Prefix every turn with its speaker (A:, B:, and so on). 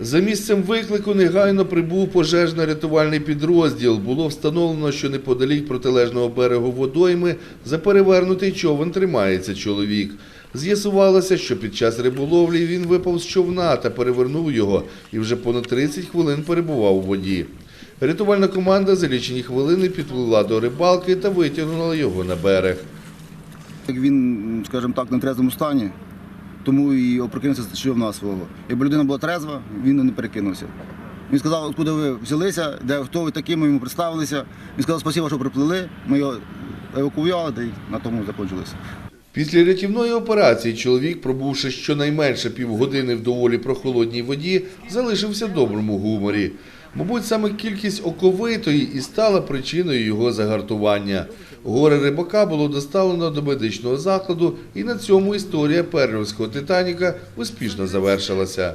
A: За місцем виклику негайно прибув пожежно-рятувальний підрозділ. Було встановлено, що неподалік протилежного берегу водойми за перевернутий човен тримається чоловік. З'ясувалося, що під час риболовлі він випав з човна та перевернув його і вже понад 30 хвилин перебував у воді. Рятувальна команда за лічені хвилини підплила до рибалки та витягнула його на берег.
B: Він, скажімо так, в нетрезвому стані, тому і опрокинувся човна свого. Якби людина була трезва, він не перекинувся. Він сказав, откуди ви взялися, де хто ви такі, ми йому представилися. Він сказав, спасибо, що приплили. Ми його евакуювали, та на тому закінчилося.
A: Після рятівної операції чоловік, пробувши щонайменше півгодини в доволі прохолодній воді, залишився в доброму гуморі. Мабуть, саме кількість оковитої і стала причиною його загартування. Горе рибака було доставлено до медичного закладу, і на цьому історія перлівського Титаніка успішно завершилася.